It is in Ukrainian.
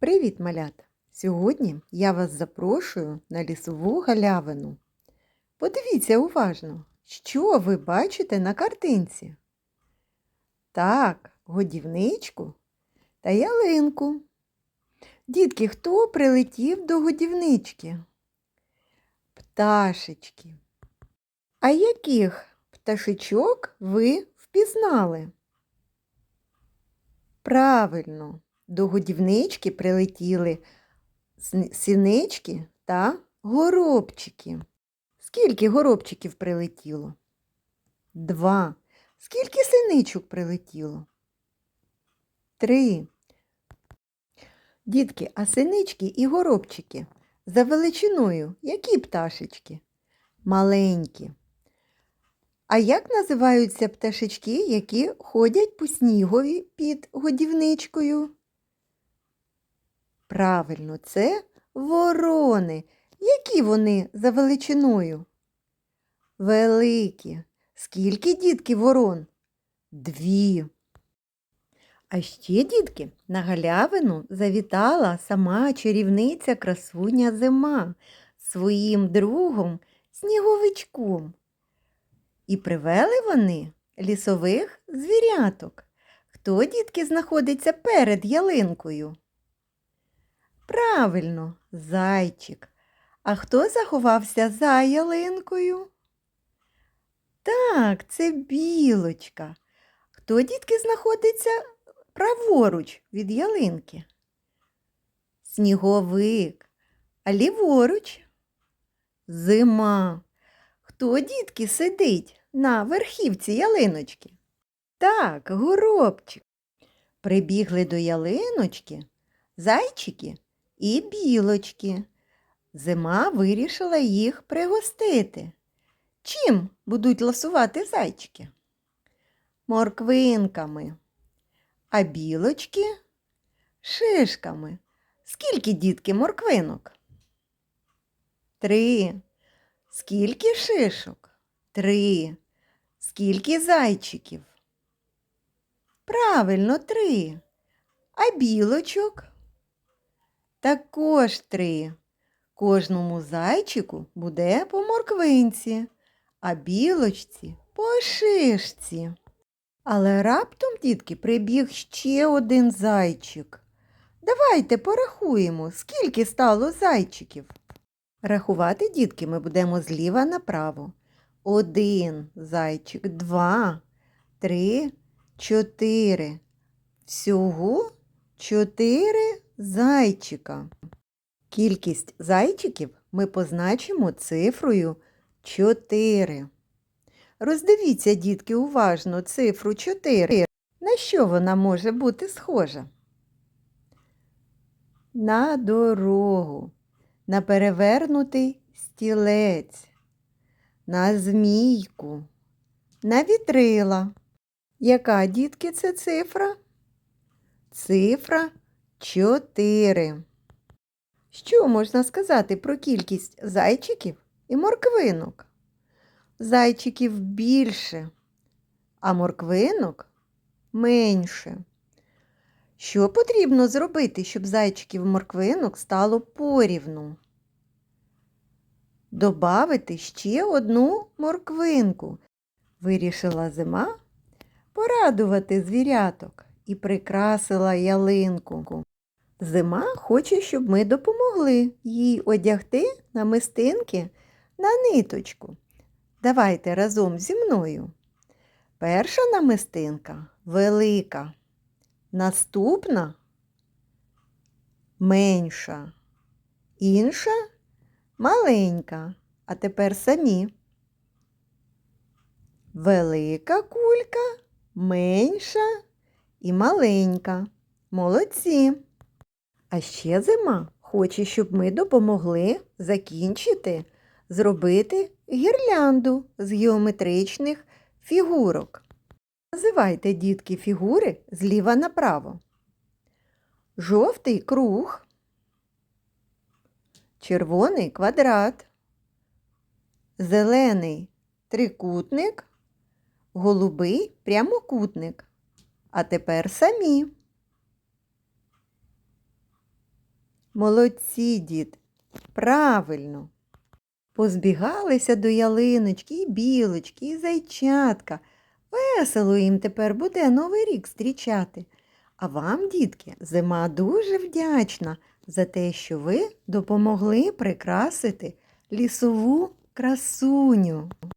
Привіт, малята! Сьогодні я вас запрошую на лісову галявину. Подивіться уважно, що ви бачите на картинці. Так, годівничку та ялинку. Дітки, хто прилетів до годівнички? Пташечки. А яких пташечок ви впізнали? Правильно, до годівнички прилетіли синички та горобчики. Скільки горобчиків прилетіло? Два. Скільки синичок прилетіло? Три. Дітки, а синички і горобчики за величиною які пташечки? Маленькі. А як називаються пташечки, які ходять по снігові під годівничкою? Правильно, це ворони. Які вони за величиною? Великі. Скільки дітки ворон? Дві. А ще, дітки, на галявину завітала сама чарівниця красуня зима своїм другом сніговичком. І привели вони лісових звіряток. Хто, дітки, знаходиться перед ялинкою? Правильно, зайчик. А хто заховався за ялинкою? Так, це білочка. Хто, дітки, знаходиться праворуч від ялинки? Сніговик. А ліворуч? Зима. Хто, дітки, сидить на верхівці ялиночки? Так, горобчик. Прибігли до ялиночки зайчики і білочки. Зима вирішила їх пригостити. Чим будуть ласувати зайчики? Морквинками. А білочки шишками. Скільки, дітки, морквинок? Три. Скільки шишок? Три. Скільки зайчиків? Правильно, три. А білочок? Також три. Кожному зайчику буде по морквинці, а білочці по шишці. Але раптом, дітки, прибіг ще один зайчик. Давайте порахуємо, скільки стало зайчиків. Рахувати, дітки, ми будемо зліва направо. Один зайчик, два, три, чотири. Всього чотири зайчика. Кількість зайчиків ми позначимо цифрою 4. Роздивіться, дітки, уважно цифру 4. На що вона може бути схожа? На дорогу, на перевернутий стілець, на змійку, на вітрила. Яка, дітки, це цифра? Цифра 4. Що можна сказати про кількість зайчиків і морквинок? Зайчиків більше, а морквинок менше. Що потрібно зробити, щоб зайчиків і морквинок стало порівну? Добавити ще одну морквинку. Вирішила зима порадувати звіряток і прикрасила ялинку. Зима хоче, щоб ми допомогли їй одягти намистинки на ниточку. Давайте разом зі мною. Перша намистинка велика, наступна менша, інша маленька. А тепер самі. Велика кулька, менша і маленька. Молодці. А ще зима хоче, щоб ми допомогли закінчити, зробити гірлянду з геометричних фігурок. Називайте, дітки, фігури зліва направо. Жовтий круг, червоний квадрат, зелений трикутник, голубий прямокутник. А тепер самі. Молодці, дід. Правильно. Позбігалися до ялиночки і білочки, і зайчатка. Весело їм тепер буде Новий рік зустрічати. А вам, дітки, зима дуже вдячна за те, що ви допомогли прикрасити лісову красуню.